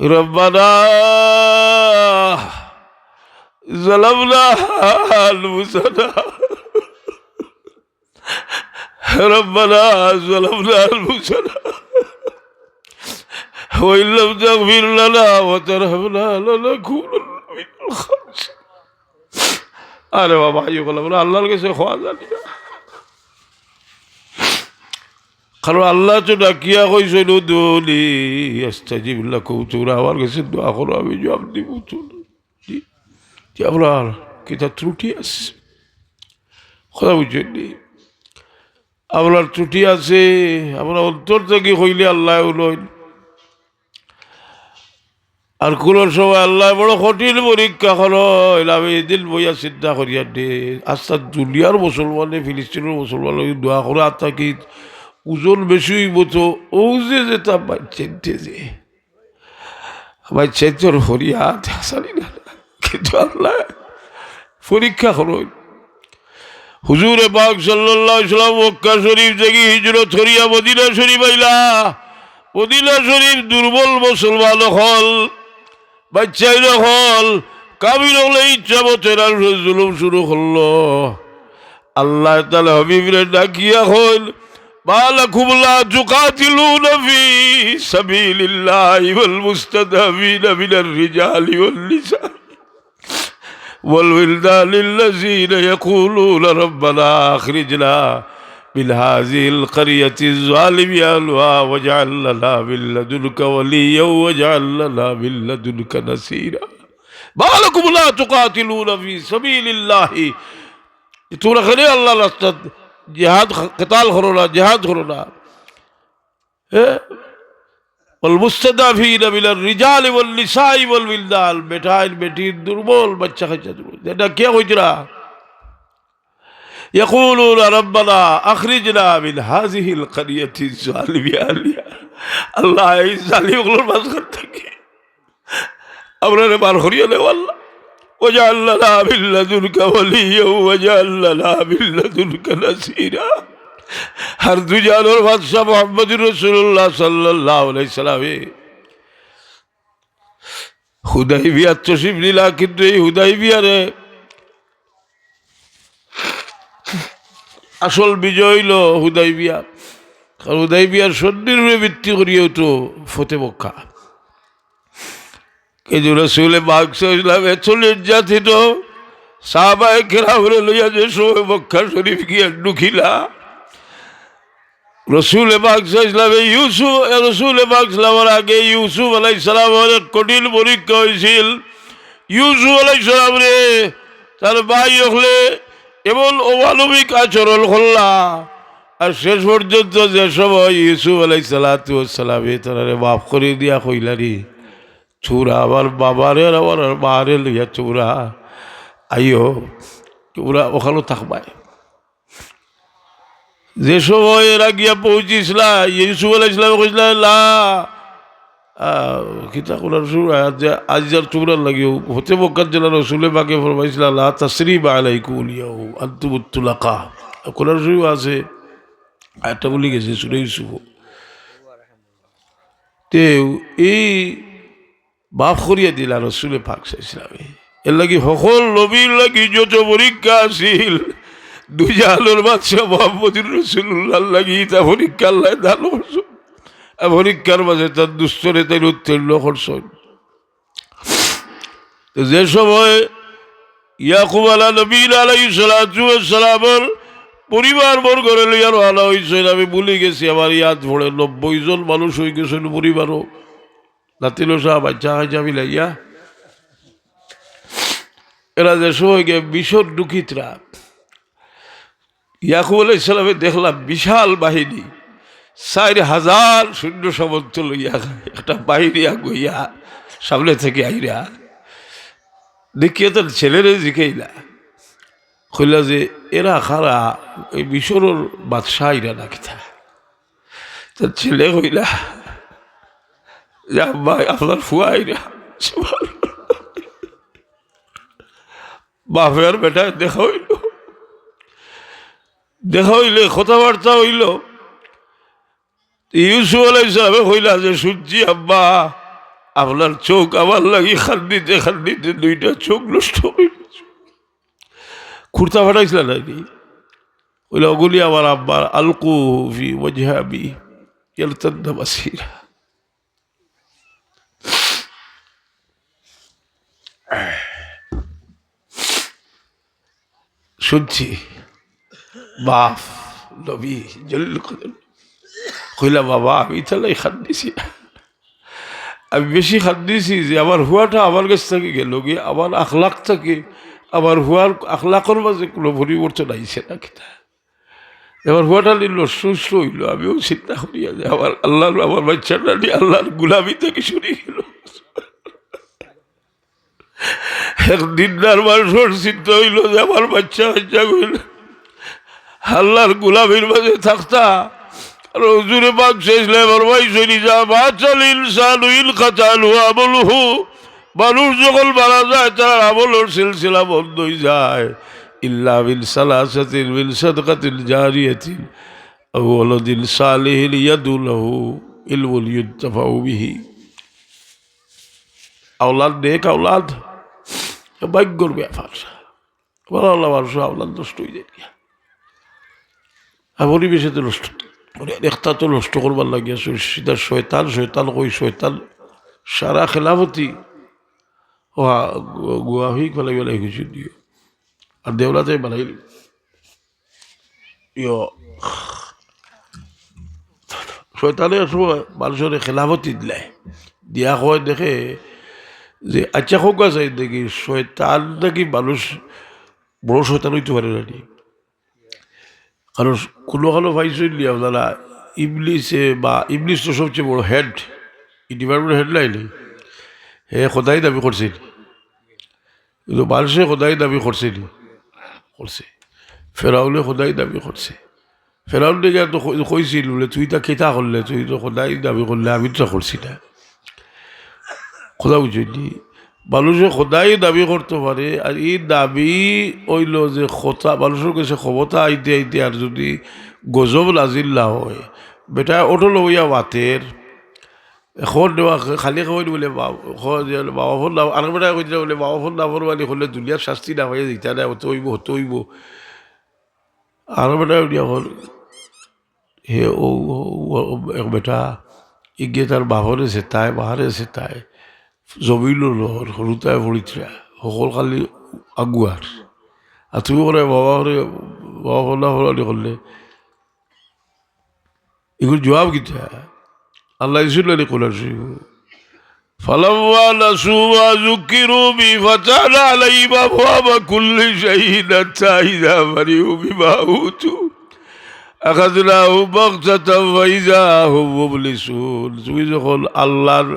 ربنا ظلمنا أنفسنا ربنا ظلمنا أنفسنا وإن لم تغفر لنا وترحمنا لنكونن من الخاسرين আরে বাবা ইয়ে করলাম না আল্লাহর কাছে খোয়া জানি না কারণ আল্লাহ তো ডাকিয়া কইছিল দলি আস্তাজিব লাকুম তোমরা আমার কাছে দোয়া করো, আমি জবাব দিব আপনার কিতা ত্রুটি আছে? কথা বুঝছেন আপনার ত্রুটি আছে আপনার অন্তর থেকে হইলে আল্লাহ লইন আর কোন সময় আল্লাহ বড় কঠিন পরীক্ষা হলো আমি এদিন বইয়া চিন্তা করিয়া দে। আস্তা দুনিয়ার মুসলমানে, ফিলিস্তিনের মুসলমান দোয়া করে, আত্মা কি ওজন বেশি হইব তো, ও যে যেটা বাচ্চেনতে যে বাচ্চেন্তর হরিয়াত হাসানি না, কিন্তু আল্লাহ পরীক্ষা করো হুজুরে পাক সাল্লাম মক্কা শরীফ থেকে হিজরত করিয়া মদিনা শরীফ আইলা। মদিনা শরীফ দুর্বল মুসলমান হল বাচ্চাই হল কাবির হলে ইচ্ছা মতের জুলুম শুরু করল। আল্লাহ তালা হবিবরে ডাকিয়া হল بالكم لا تقاتلون في سبيل الله والمستضعفين من الرجال والنساء والولدان الذين يقولون ربنا اخرجنا من هذه القرية الظالم أهلها واجعل لنا من لدنك وليا واجعل لنا من لدنك نصيرا ما لكم لا تقاتلون في سبيل الله তোমরা খালি আল্লাহ রাস্তা জেহাদ কেতাল করো না জেহাদ করো না হ্যাঁ والمستضعفين من الرجال والنساء والولدان বেটাইন বেটির দুর্বল বাচ্চা কাচ্চা দুর্বল এটা কে হইতরা يقولون ربنا أخرجنا من هذه القرية الظالم أهلها الله এই জালিমগুলোর মাঝখান থেকে আমরা বার করিয়ে নেব আল্লাহ وجعل لنا من لدنك وليا وجعل لنا من لدنك نصيرا হর দুজানোর বাদশাহ মোহাম্মদ রসুল্লাহ সাল্লাহ সাল্লামে হুদাই বিয়ার তসিফ লীলা কিন্তু এই হুদাই বিয়ারে আসল বিজয় হইল হুদাই বিয়া কারণ হুদাই বিয়ার সন্ধির ভিত্তি করিয়েও তো ফতে বক্ষা কিন্তু রসুলে বাক্স ইসলামে চল্লিশ জাতি তো সাহাবায় লইয়া যে সময় মক্কা শরীফ গিয়া ঢুকিলা ইউসুফ আগে ইউসুফ আলাই কঠিন পরীক্ষা হয়েছিল ইউসুফ আলাই সালাম রে, তার ভাই হলে এমন অমানবিক আচরণ করলা। আর শেষ পর্যন্ত যে সময় ইউসুফ আলাই সালাতামে তারা মাফ করে দিয়া কইলারি চূড়া আমার বাবারে আর আমার মারে লইয়া চূড়া। আইও চূড়া ওখানে থাকবায়। যে সময় এরা গিয়া পৌঁছিসলা ইউসুফ আলাহ ইসলাম কইসলা, লা কিতা কোনার সুর যে, আজ যার লাগিও হতে বকার জেলা রসুলে বাকে ফরমাইছিলা লা তাসরি বা আলাই কুলিয়াও আন্তুবুত্তুলাকা কোনার সুর আছে। একটা বলি গেছে, সুরে ইউসুফ। তে, এই বাপ করিয়া দিলা রসুলে পাক ইসলামে এর লাগি সকল নবীর লাগি যত পরীক্ষা আছিল, দুজালোর বাদশাহ মোহাম্মদুর রসুল্লাহ লাগি তা পরীক্ষা আল্লাহ দান পরীক্ষার মাঝে তার দুস্তরে তাই উত্তীর্ণ করছেন যে সময় ইয়াকুব আলা নবীন আলাই সালামের পরিবার বর্গরে লইয়া রওনা হয়েছেন আমি ভুলে গেছি, আমার ইয়াদ পড়ে নব্বই জন মানুষ হয়ে গেছেন পরিবারও। নাতিল সাহ বাচ্চা খাইচা মিলাইয়া এরা যে সময় গিয়ে ভীষণ দুঃখিতরা ইয়াকুব আলাই ইসলামে দেখলাম বিশাল বাহিনী চার হাজার সৈন্য সামন্ত লইয়া একটা বাহিনী আগুইয়া সামনে থেকে আইরা দেখিয়ে তার ছেলেরে জিকাইলা কইলা যে এরা খারা ওই মিশরের বাদশাহ এরা নাকি তার ছেলে কইলা যে আব্বা আপনার ফুয়া আইরা বাপের বেটা দেখা হইল দেখা হইলে কথাবার্তা হইল ইউসুফ আলাই সাহেব হইলা যে শুনছি আব্বা আপনার চোখ আমার লাগি খান্দিতে খান্দিতে দুইটা চোখ নষ্ট গেছে খুর্তা ফাটাইছিল নাকি ওইলে ওগুলি আমার আব্বার আলকু ফি ওয়াজহাবি ইয়ালতাদ্দা বাসিরা শুনছি। বাপ নবী, জলিল কইলা, বাবা, আমি তাহলে খান দিছি। আমি বেশি খান দিছি যে আমার হুয়াটা আমার কাছ থেকে গেল গিয়ে, আমার আখলাখ থেকে, আমার হুয়ার আখলাকর মাঝে কোনো পরিবর্তন আইছে না কিনা এবার হুয়াটা নিল, সুস্থ হইল, আমিও চিন্তা করিয়া যে আমার আল্লাহর, আমার বাচ্চাটা নিয়ে আল্লাহর গুলামি থেকে শুনে গেল। একদিন মানুষের চিন্তা হইল যে আমার বাচ্চা বাচ্চা কইল, আল্লাহর গুলামির মাঝে থাকতা। আর হুজুরে পাক শেষলে ফরমাই শুনি যা বাচাল ইনসানু ইল কাতালু আমলহু। মানুষ যখন মারা যায়, তার আমলের সিলসিলা বন্ধ হয়ে যায়। ইল্লা বিল সালাসাতিল বিল সাদকাতিল জারিয়াতিল আও ওয়ালাদিন সালিহিন ইয়াদুলাহু ইলমুল ইউত্তাফাউ বিহি। আওলাদ নেক আওলাদ। ভাগ্যর ব্যাপার। বলা আল্লাহ মানুষ আওলাদ নষ্ট হয়ে যায়। আর পরিবেশে তো নষ্ট। একটা তো নষ্ট করবার লাগিয়া সিধা শয়তান শয়তান কই শয়তান। সারা খেলাফতি ও গুয়াহি ফেলাই বেলাই কিছু দিও। আর দেওলাতে বানাইল ইয়, শয়তানে সময় মানুষের খেলাফতি দিলে দিয়া কয় দেখে যে আচ্ছা হোক আছে দেখি, শয়তান নাকি মানুষ বড় শয়তান হইতে পারে নাকি? কারণ কোনো কালো পাইছিলি আপনারা, ইবলিসে বা ইবলিস তো সবচেয়ে বড় হেড এই ডিপার্টমেন্ট হেডলাইন হে সদায় দাবি করছিল কিন্তু মানুষে সদায় দাবি করছিল করছে। ফেরাউলে সদায় দাবি করছে। ফেরাউল দিকে তো কইছিল বলে, তুই তা কেতা করলে? তুই তো সদায় দাবি করলে, আমি তো করছি না। কথা বুঝলি মানুষে সদায় দাবি করতে পারে, আর এই দাবি হইল যে কথা মানুষের কাছে ক্ষমতা আইতে আইতে আর যদি গজব নাজিল্লা হয়। বেটা অটো লইয়া বাতের এখন দেওয়া খালি খাওয়াই বলে বাবা ফোন না আর বেটা কইতে বলে বাবা ফোন না মানে হলে দুনিয়ার শাস্তি না হয়ে দিতে না, হতে হইব হতে হইব। আর বেটা এখন হে ও বেটা ইগে তার বাহরে চেতাই বাহারে চেতাই জমিলো লহর সৰুতাই ভৰিতৰা সকল খালি আগুৱাৰ আৰু তুমি কৰে বাবা হৰে বাবা ফলা ফলানি কৰিলে এগুলো জবাব কিতা আল্লাহ ইসুল্লাহ কোলার فلما نسوا ما ذكروا به فتحنا عليهم أبواب كل شيء حتى إذا فرحوا بما أوتوا أخذناهم بغتة فإذا هم مبلسون তুমি যখন আল্লাহর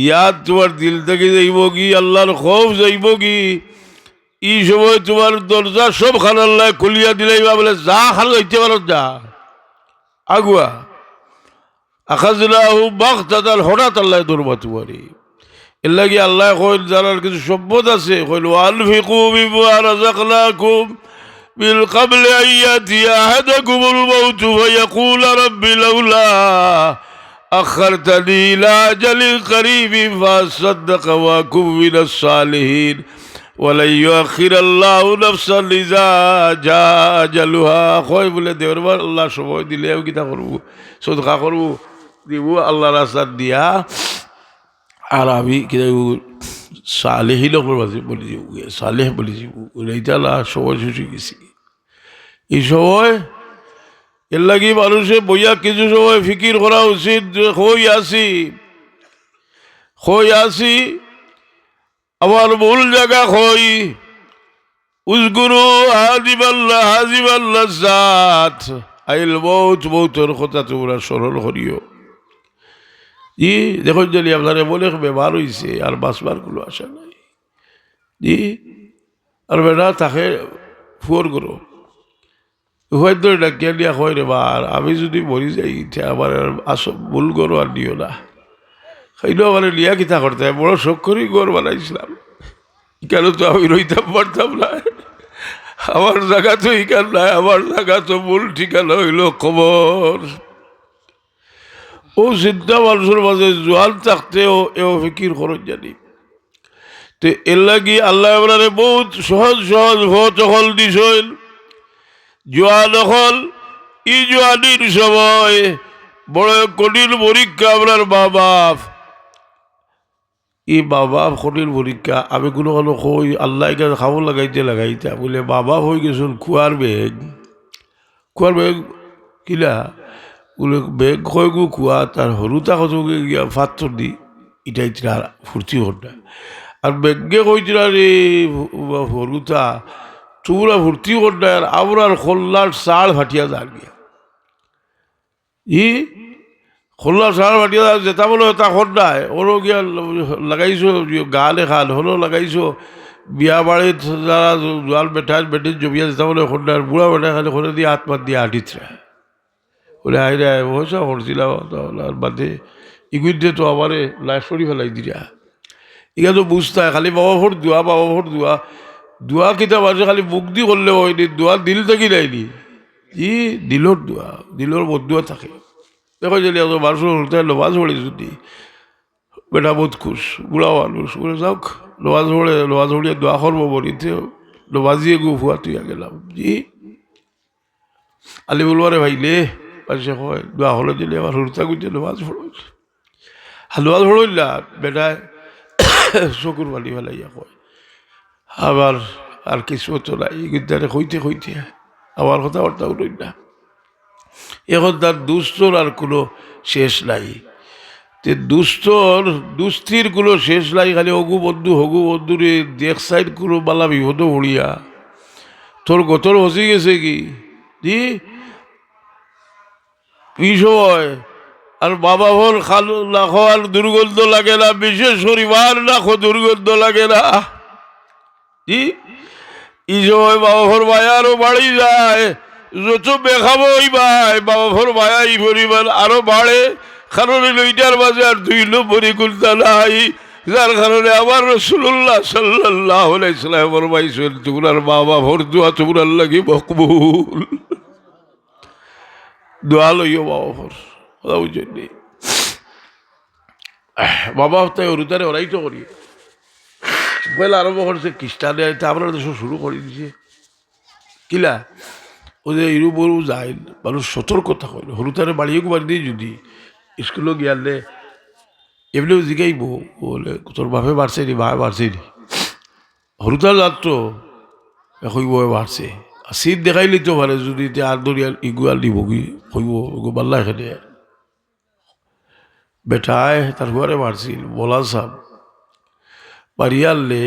ইয়াদ তোমার দিল থেকে যাইব কি আল্লাহর খোফ যাইব কি এই সময় তোমার দরজা সব খানাল্লাহ খুলিয়া দিলাইবা বলে যা খাল হইতে পারো যা আগুয়া আখাজলাহু বাগতাদাল হঠাৎ আল্লাহ দরবা তোমারি এর লাগি আল্লাহ কইল জানার কিছু সম্পদ আছে কইল আলফিকু বিমা রাযাকনাকুম من قبل أن يأتي أحدكم الموت فيقول رب لولا أخرتني إلى أجل قريب فأصدق وأكن من الصالحين ولن يؤخر الله نفسا إذا جاء أجلها خوي বলে দেওয়ার বার আল্লাহ সময় দিলে আমি কিতা করবো সদকা করবো দিব আল্লাহ রাস্তা দিয়া আর আমি কিতা সালেহি লোকের মাঝে বলে যাব সালেহ বলে যাব এইটা আল্লাহ সময় শেষে গেছি এই সময় এর লাগি মানুষে বইয়া কিছু সময় ফিকির করা উচিত যে, হই আসি হই আসি আমার মূল জায়গা হই। উজগুরু হাজিবাল্লা হাজিবাল্লা জাত। আইল বহুত বহুতর কথা তোমরা স্মরণ করিও। জি দেখুন যদি আপনারা বলে ব্যবহার হয়েছে আর বাঁচবার কোনো আশা নাই। জি আর বেটা তাকে ফুয়ার করো। হয়তো ডাকিয়া দিয়া হয় রে বা আমি যদি মরি যাই ইটা আমার আস ভুল করো আর দিও না। খাইলেও আমার লিয়া কিতা করতে? বড় শখ করেই গড় বানাইছিলাম। কেন তো আমি রইতাম পারতাম না। আমার জায়গা তো ইকান নাই, আমার জায়গা তো মূল ঠিকানা হইল খবর ও চিন্তা মানুষের মাঝে জোয়াল থাকতেও এও ফিকির খরচ জানি। তো এর লাগি আল্লাহ আপনারে বহুত সহজ সহজ ভোট হল দিছিল জোয়ান দখল, ই জোয়ানির সময়, বড় কঠিন পরীক্ষা আপনার মা বাপ ই বাবা কঠিন পরীক্ষা, আমি কোনো কোনো কই আল্লাহ খাব লাগাইতে লাগাইতে, বলে বাবা হয়ে গেছিল কুয়ার বেগ। কুয়ার বেগ কিলা? বলে বেগ হয় গো কুয়া তার হরুতা কত গিয়া ফাত্তর দি ইটা ইতরা ফুর্তি হটা আর বেগে কইছিল রে ফুর্তি হটা আর আমরা খোল্লার ফাটিয়া যার গিয়া। ই খোল্লা সার বাটিয়া যেটা বলো, তা খন্ডায় ওরও গিয়া লাগাইছো, গালে খাল হলো লাগাইছো, বিয়া বাড়িত যারা জোয়াল বেঠার বেটির জমিয়া যেটা বলে খন্ডার বুড়া বেটা খালি খনে দিয়ে হাত পাত দিয়ে আটিছে বলে রে, হয়েছে করছিলাম আর বাদে তো আমারে লাইফ সরি ফেলাই দিয়া ইগা তো বুঝতে, খালি বাবা ভোট দোয়া, বাবা ভোট দোয়া। দোয়া কিতা বাজে খালি মুখ দি করলে হয়নি, দোয়া দিল থাকি নাইনি। ই দিলর দোয়া দিলর বদুয়া থাকে। দেখো যদি এত মানুষ হতে লোবাজ পড়ে যদি, বেটা বহুত খুশ বুড়া মানুষ বলে যাওক লোবাজ পড়ে লোবাজ পড়িয়ে দোয়া করব বলিতে লোবাজিয়ে গু ফুয়া তুই গেলাম জি আলি বলবারে ভাইলে পাশে হয় দোয়া হলে দিলে আবার হুরতা গুজে লোবাজ পড়ছ লোবাজ পড়ইলা বেটায় চকুর বালি ফেলাইয়া কয়। আবার আর কিছু তো নাই কিন্তু কইতে কইতে আমার কথাবার্তা উঠই না। এখন তার দুস্তর আর কোনো শেষ নাই। তে দুস্তর দুস্থির কোনো শেষ নাই, খালি হগু বন্ধু, হগু বন্ধুরে দেখ সাইড কোনো বালা বিপদ উড়িয়া তোর গতর হসি গেছে কি? জি কি আর বাবা ভোর খালু লাখো আর দুর্গন্ধ লাগে না, বিশেষ পরিবার লাখো দুর্গন্ধ লাগে না। জি? বাবা ভোর বায়ারও বাড়ি যায়, যত বেখাবো ওই ভাই বাবা ভোর মায়া এই পরিমাণ আরও বাড়ে। কারণ লইটার মাঝে আর দুই নম্বরই নাই। যার কারণে আমার রসুল্লাহ সাল্লাহ ইসলামর মাইছেন তোমরার বাবা ভোর দোয়া তোমরার লাগি মকবুল। দোয়া লইও বাবা ভোর বাবা তাই অরুতারে ওরাই তো করি। পয়লা আরম্ভ করছে, খ্রিস্টানে আমরা দেশ শুরু করে দিছে কিলা? ওদের ইরু বড়ু যায়, মানুষ সতর্কতা হয় হলুতারে বাড়িয়ে বাড়ি দিয়ে যদি স্কুলে গিয়ালে এমনিও জিগাইব বলে, তোর বাপে বাড়ছে নি ভাই বাড়ছে নি? হলুতার যাত্র কইব বাড়ছে আর শীত দেখাইলি তো পারে, যদি আর দরিয়া ইগুয়াল দিব কি কইব বাল্লা এখানে। বেটায় তার ঘরে মারছিল বলা সাহ বাড়িয়ালে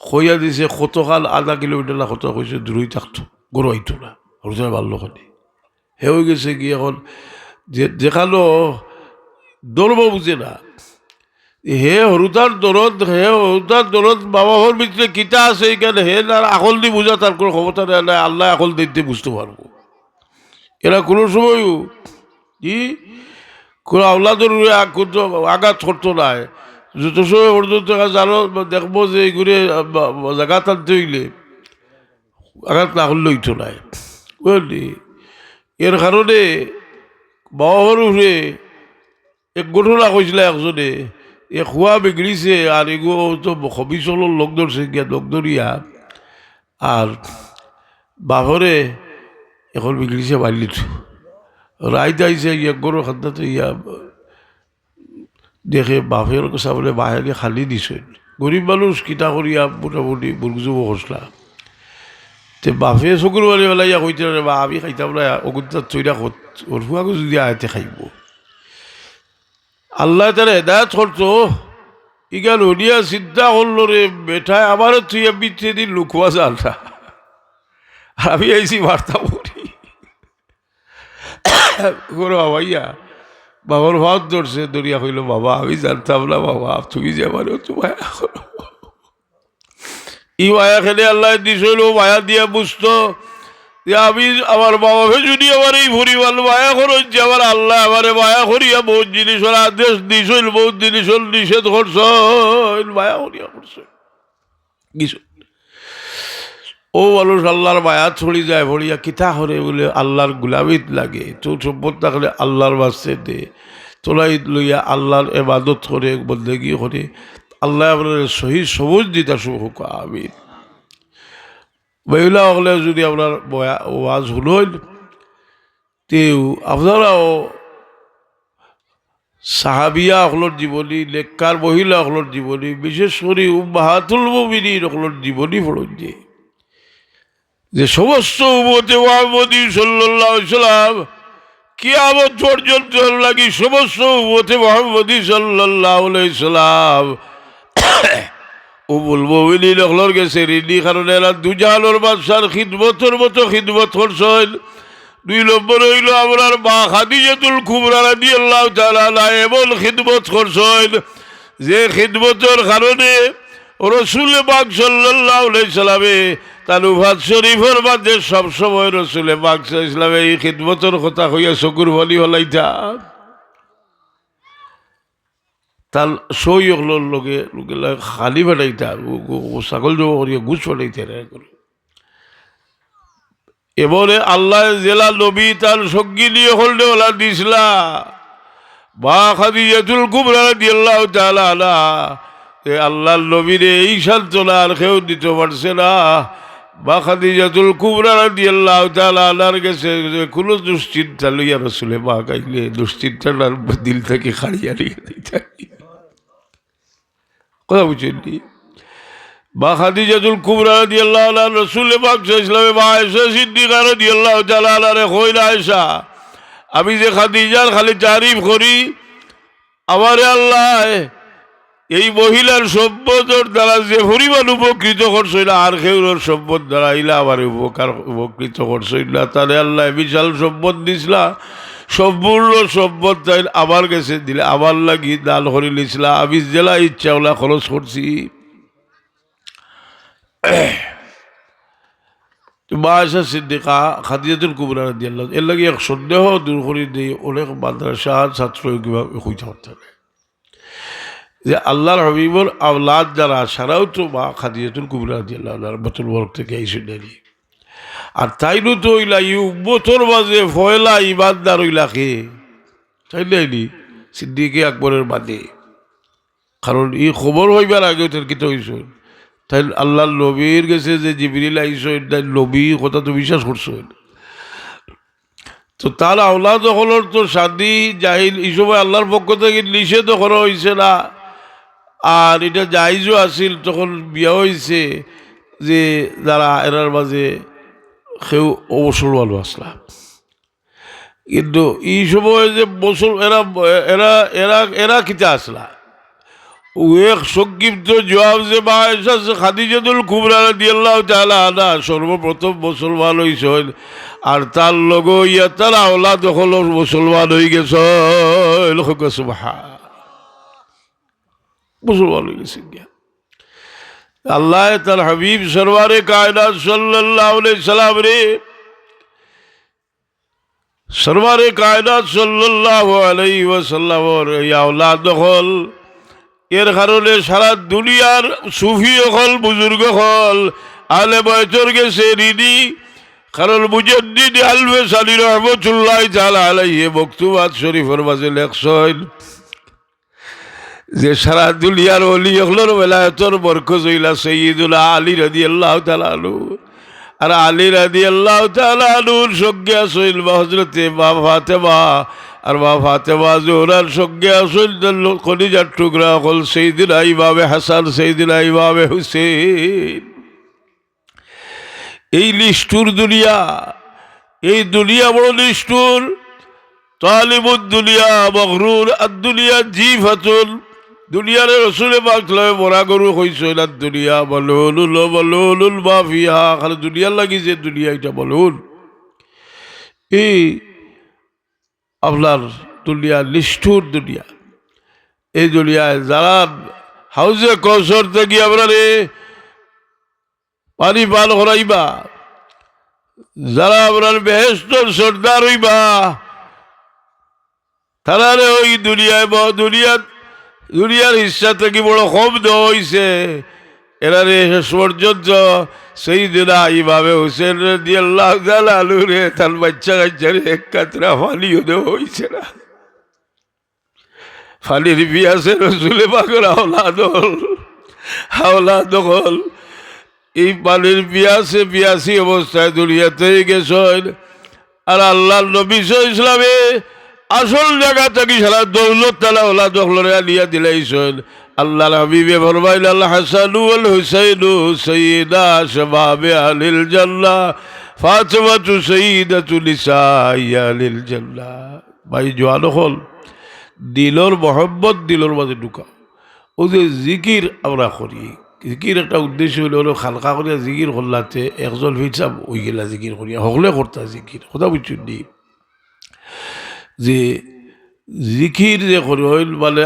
খইয়া দিছে কতকাল আধা কিলোমিটার না কত কইছে দূরই থাকতো গরু আইতো না বাল্য খানি হে হয়ে গেছে কি এখন যে দেখাল দৌড়ব বুঝে না হে হরুতার দরদ হে হরুতার দরদ বাবা হর কিতা আছে এখানে হে তার আকল দি বুঝা তার কোনো ক্ষমতা নেই আল্লাহ আকল দিতে বুঝতে পারব এরা কোনো সময় কি কোনো আল্লাদর আঘাত করতো না যত সময় পর্যন্ত জানো, দেখব যে এইগুলো জায়গা টানতে হইলে আঘাত না করলে হইতো নাই। বুঝলি? এর কারণে বাবার উপরে এক ঘটনা কইছিল একজনে। এ খোয়া বিগড়িছে আর এগো তো হবিচলের লোক ধরছে গিয়া লোক ধরিয়া আর বাহরে এখন বিগড়িছে বাড়িত রাইত আইছে এক গরু খাদ্যাতে ইয়া দেখে বাপের কথা বলে বাহিরে খালি দিছে। গরিব মানুষ কিতা করিয়া মোটামুটি বুর্গজুব খসলা তে বাপে চকুর বাড়ি পেলাইয়া কইতে বা, আমি খাইতাম না অগুন্তার চৈরা ওর ফুয়াকে যদি আয়তে খাইব। আল্লাহ তারা হেদায়ত করতো ইগান হরিয়া চিন্তা করল রে বেঠায় আমারও তুই বিচ্ছে দিন লুকুয়া যাল না আর আমি আইসি বার্তা করি করো ভাইয়া বাবার ভাত ধরছে দরিয়া কইল, বাবা, আমি জানতাম না, বাবা, তুমি যে আমার তো মায়া করো। ই মায়া খেলে আল্লাহ দিছিল মায়া দিয়া বুঝতো যে আমি আমার বাবাকে যদি আমার এই পরিবার মায়া খরচ যে আমার আল্লাহ আমার মায়া করিয়া বহুত জিনিসের আদেশ দিছিল বহুত জিনিসের নিষেধ করছ, মায়া করিয়া করছে। কিছু ও মানুষ আল্লাহর মায়া ছড়ি যায় ভরিয়া কিতা করে বলে আল্লাহর গুলামিত লাগে। তোর সম্পদ থাকলে আল্লাহর বাস্তে দে। তোলাই লইয়া আল্লাহর এবাদত করে, বন্দেগি করে, আল্লাহ আপনার সহি সবুজ দিতা শুভ আমিন। মহিলা হলে যদি আপনার বয়া- ওয়াজ শুনল তেও আপনারাও সাহাবিয়া হলর জীবনী লেখার মহিলা হলর জীবনী, বিশেষ করে বাহাতুল মমিনী হলর জীবনী ফলন যে। যে সমস্ত উমতে মোহাম্মদী সাল্লাহ সাল্লাম কিয়ামত পর্যন্ত লাগি সমস্ত উমতে মোহাম্মদী সাল্লাহ সাল্লাম মমিনী হলর গেছে ঋণী কারণ এরা দুজাহানোর বাদশার খিদমতর মতো খিদমত করছেন। দুই নম্বর হইল আমরার মা খাদিজাতুল কুবরা রাদিয়াল্লাহু তাআলা আনহা এমন খিদমত করছেন যে খিদমতের কারণে রসুল আলাইহি সাল্লামে তার উফাত শরীফের মাঝে সবসময় রসুলে পাক ইসলামে এই খিদমতের কথা হইয়া চকুর বলি হলাইতা। তার সই লগে লোকে খালি ফাটাইতা ছাগল জমা করিয়া গুছ ফাটাইতে এবারে আল্লাহ জেলা নবী তার সঙ্গী নিয়ে হলডে ওলা দিসলা। বা খাদিজাতুল কুবরা রাদিয়াল্লাহু তাআলা আলা এ আল্লাহর নবীরে এই সান্ত্বনা আর কেউ দিতে পারছে না। বা খাদিজাতুল কুবরা রাদিয়াল্লাহু তাআলা আলার গেছে কোনো দুশ্চিন্তা লইয়া রসুলে মা গাইলে দুশ্চিন্তাটার দিল থেকে খাড়িয়া নিয়ে দিতে কথা বুঝেননি বা খাদিজাতুল কুবরা রাদিয়াল্লাহু আনহা রাসূল পাক ইসলামে বা আয়েশা সিদ্দিকা রাদিয়াল্লাহু তাআলা আনহা কইলা আয়েশা। আমি যে খাদিজার খালি তারিফ করি, আমারে আল্লাহ এই মহিলার সম্পদের দ্বারা যে পরিমাণ উপকৃত করছিল আর কেউর সম্পদ দ্বারা ইলা আমার উপকার উপকৃত করছিল তাহলে আল্লাহ বিশাল সম্পদ দিছিলা সম্পূর্ণ সম্পদ তাই আমার কাছে দিলে, আমার লাগি দান করে নিছিলা আমি জেলা ইচ্ছা ওলা খরচ করছি। বাসা সিদ্দিকা খাদিজাতুল কুবরা এর লাগে এক সন্দেহ দূর করে দিয়ে অনেক মাদ্রাসার ছাত্র কীভাবে হইতে পারতে যে আল্লাহর হবিবর আওলাদ যারা সারাও তো মা খাদিজাতুল কুবরা রাদিয়াল্লাহু আনহার বতুল বরক থেকে এই শুনেনি আর তাইনু তো ওইলা ই উম্মতর মাঝে ফয়লা ইমানদার ওইলা কে তাই নাইনি সিদ্দিকে আকবরের বাদে। কারণ ই খবর হইবার আগে ওদের কিতে হইছিল তাই আল্লাহ নবীর গেছে যে জিবরিল আইস নবী, কথা তো বিশ্বাস করছ তো তার আওলাদ হলর তো শাদি জাহিল সময় আল্লাহর পক্ষ থেকে নিষেধ করা হয়েছে না। আর এটা জাহিজও আসিল তখন বিয়া হয়েছে যে, যারা এরার মাঝে কেউ অবসরওয়ালও আসলাম কিন্তু এই সময় যে বসল এরা এরা এরা এরা কিতা আসলা? ও এক সংক্ষিপ্ত জবাব যে মা এসে খাদিজাতুল কুবরা দিয়াল্লাহ তাআলা আনা সর্বপ্রথম মুসলমান হইছেন। আর তার লগ ইয়া তার আওলাদ হল মুসলমান হয়ে গেছ লোক সুবহা মুসলমান হয়ে গেছে গিয়া। আল্লাহ তার হাবিব সরওয়ারে কায়নাত সাল্লাল্লাহু আলাইহি সাল্লাম রে ওয়াসাল্লামর ইয়া আওলাদ হল এর কারণে সারা দুনিয়ার সুফি হল বুজুর্গ হল আলে বয়সর গেছে রিদি কারণ মুজদ্দিদ আলবে সালি রহমতুল্লাহ তাআলা আলাইহি বক্তুবাদ শরীফের মাঝে লেখছেন। যে সারা দুনিয়ার অলি হলর বেলায়তর বরকজ হইলা সৈয়দুল্লাহ আলী রাদি আল্লাহ তালু আর আলী রাদি আল্লাহ তালুর সঙ্গে আসইল বা হজরতে মা ফাতেমা। আর মা ফাতেমা জোহরার সঙ্গে আসইল কলিজার টুকরা হল সেইদিন ইমামে হাসান সেইদিন ইমামে হুসেন এই লিস্টুর দুনিয়া, এই দুনিয়া বড় লিস্টুর তালিমুদ দুনিয়া, মগরুর দুনিয়া, জিফাতুল দুনিয়ার রসুলে পাকলামে মরা গরু হইছিল আর দুনিয়া বলুল বলুল মাফিয়া খালি দুনিয়ার লাগিছে দুনিয়া এটা বলুন। এই আপনার দুনিয়া নিষ্ঠুর দুনিয়া। এই দুনিয়ায় যারা হাউজে কৌশল থেকে আপনার পানি পান করাইবা, যারা আপনার বেহেস্তর সর্দার হইবা তারা ওই দুনিয়ায় দুনিয়া দুনিয়ার হিসা থেকে বড় দেওয়া হয়েছে এরা রে শেষ সেই দিন এইভাবে হোসেন দিয়ে আল্লাহ আলু রে তার বাচ্চা কাচ্চা রে এক কাতরা ফালিও দেওয়া হয়েছে না। ফালির বিয়াসে রসুলে পাগল হাওলা দল হাওলা দখল এই পানির বিয়াসে বিয়াসি অবস্থায় দুনিয়াতে গেছেন আর আল্লাহ নবী ইসলামে আসল জায়গা থেকে সারা দৌলত তালা ওলা দখলরে আলিয়া দিলাইছেন। আল্লাহ হাবিবে ফরমাইল আল্লাহ হাসানু আল হুসাইনু সৈয়দা শবাবে আলিল জান্নাহ, ফাতেমাতু সৈয়দাতু নিসাই আলিল জান্নাহ। ভাই, জোয়ানো হল। দিলর মহব্বত দিলর মাঝে ঢুকাও ও যে জিকির আমরা করি। জিকির একটা উদ্দেশ্য হলো হলো খালকা করিয়া জিকির করলাতে একজন ফিরসাম ওই গেলা জিকির করিয়া হকলে করতা জিকির, কথা বুঝছি নি? যে জিকির যে করি হইল মানে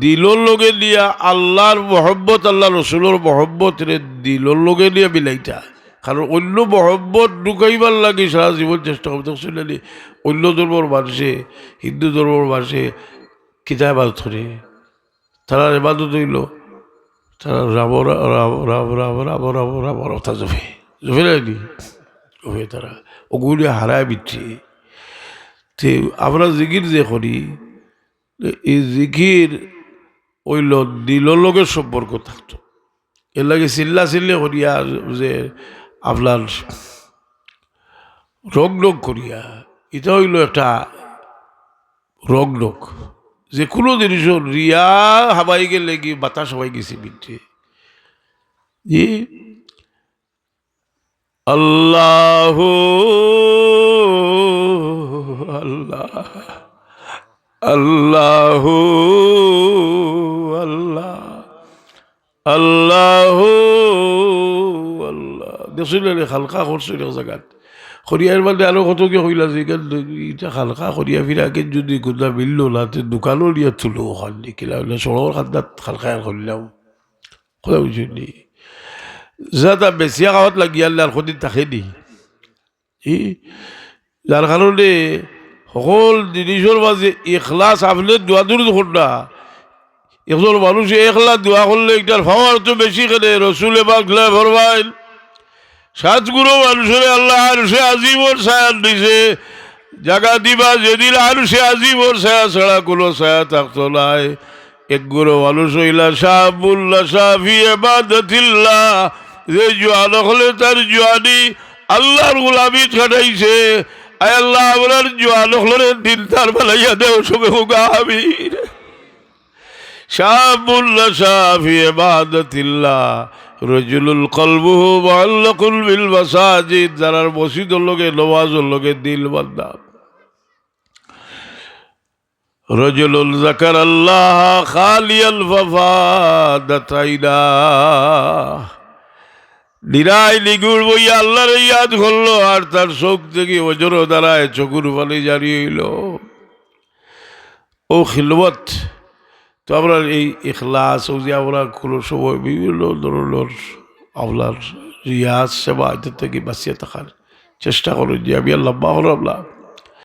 দিলর লগে দিয়া আল্লাহর মহব্বত, আল্লাহ রসুলোর মহব্বত রে দিলর লগে নিয়ে মিলাইটা কারণ অন্য মহব্বত ঢুকাইবার লাগে সারা জীবন চেষ্টা করতে শুনলেনি অন্য ধর্মর মানুষে হিন্দু ধর্মর মানুষে কিতা এবাদত করে তারা এবাদত হইল তারা রাম রাম রাম রাম রাম রাম রাম তা জফে জফে নাইনি জফে তারা। ওগুলি হারায় বিচ্ছে তে আমরা জিকির যে করি এই জিকির ওইল দিলর লগের সম্পর্ক থাকতো। এর লাগে চিল্লা চিল্লি করিয়া যে আপনার রোগ রোগ করিয়া এটা হইল একটা রোগ রোগ যে কোনো জিনিস রিয়া হাবাই গেলে কি বাতাস হবাই গেছে জি আল্লাহ আল্লাহ আল্লাহ আল্লাহ আল্লাহ আল্লাহ। দেখছিল হালকা করছিল জায়গাত খরিয়ার মানে আরও কত কি কইলা যে এটা হালকা খরিয়া ফিরা আগে যদি কোনটা মিলল না, তে দোকানও নিয়ে তুলো ওখান কিলা হইলে সড়কের খান্দাত হালকা করলাম কথা বুঝলি যাতা বেছিয়া গাঁৱত লাগি আনলে আর সদিন তাকে দি যার কারণে সকল জিনিসের মাঝে এখলাস আপনি দোয়া দূর না একজন মানুষ একলা দোয়া করলে একটার ফাওয়ার তো বেশি কেনে রসুলে বাগলা ফরমাইল সাতগুলো মানুষের আল্লাহ আর সে আজিমর ছায়ার দিছে জাগা দিবা যেদিন আর সে আজিমর ছায়া ছাড়া কোনো ছায়া থাকতো নাই একগুলো মানুষ হইলা শাহুল্লা শাহি এবাদতিল্লাহ যে জোয়ান হলে তার জোয়ানি আল্লাহর গুলামি আয় আল্লাহ আপনার জোয়ান হলে দিন তার বেলাইয়া দেও সবে হোগা আমির শাহুল্লা শাহি এবাদতিল্লাহ রজুলুল কলবুহু মহল্লকুল বিল মাসাজিদ যারা মসজিদের লোকে, নমাজের লোকে দিল বান্দা। রজুলুল জাকার আল্লাহ খালিয়াল ফাফাদাতাইনা। নিরাই নিগুড় বই আল্লাহর ইয়াদ করল আর তার চোখ থেকে ওজোর দ্বারায় চকুর ফলে জারিয়ে এল। ও খিলবত তো আমরা এই এখলাস ও যে আমরা কোনো সময় বিভিন্ন ধরনের আপনার রিয়াজ সেবা এদের থেকে বাঁচিয়ে থাকার চেষ্টা করুন যে আমি আল্লাহ আল্লাহ।